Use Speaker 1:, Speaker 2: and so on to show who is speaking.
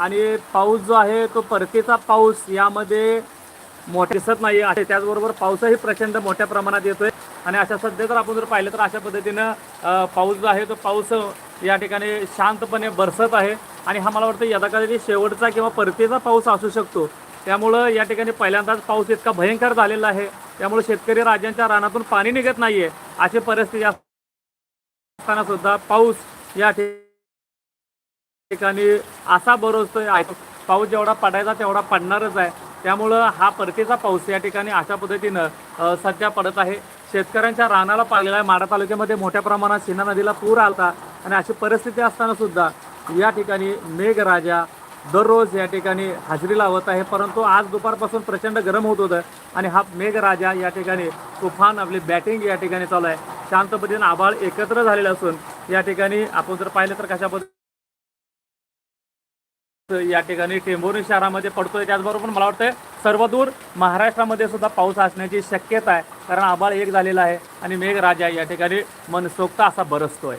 Speaker 1: आणि पाऊस जो आहे तो परतीचा पाऊस यामध्ये मोठा दिसत नाही आहे. त्याचबरोबर पाऊसही प्रचंड मोठ्या प्रमाणात येतोय. आणि अशा सध्या जर आपण जर पाहिलं तर अशा पद्धतीनं पाऊस जो आहे तो पाऊस या ठिकाणी शांतपणे बरसत आहे. आणि हा मला वाटतं यदा कदाचित शेवटचा किंवा परतीचा पाऊस असू शकतो. त्यामुळं या ठिकाणी पहिल्यांदाच पाऊस इतका भयंकर झालेला आहे. त्यामुळे शेतकरी राजांच्या रानातून पाणी निघत नाही आहे अशी परिस्थिती असताना सुद्धा पाऊस या ठिकाणी ठिकाणी असा बरसतोय आहे. पाऊस जेवढा पडायचा तेवढा पडणारच आहे. त्यामुळं हा परतीचा पाऊस या ठिकाणी अशा पद्धतीनं सध्या पडत आहे. शेतकऱ्यांच्या रानाला पाळलेला आहे. माडा तालुक्यामध्ये मोठ्या प्रमाणात सिन्हा नदीला पूर आलता. आणि अशी परिस्थिती असताना सुद्धा या ठिकाणी मेघराजा दररोज या ठिकाणी हजेरी लावत आहे. परंतु आज दुपारपासून प्रचंड गरम होत होतं. आणि हा मेघराजा या ठिकाणी तुफान आपली बॅटिंग या ठिकाणी चालू आहे. शांत पद्धतीनं आभाळ एकत्र झालेलं असून या ठिकाणी आपण जर पाहिलं तर कशा पद्धती या ठिकाणी टेंभोरी शहरामध्ये पडतोय. त्याचबरोबर मला वाटतं सर्वदूर महाराष्ट्रामध्ये सुद्धा पाऊस असण्याची शक्यता आहे. कारण आभाळ एक झालेला आहे आणि मेघराजा या ठिकाणी मनसोक्त असा बरसतोय.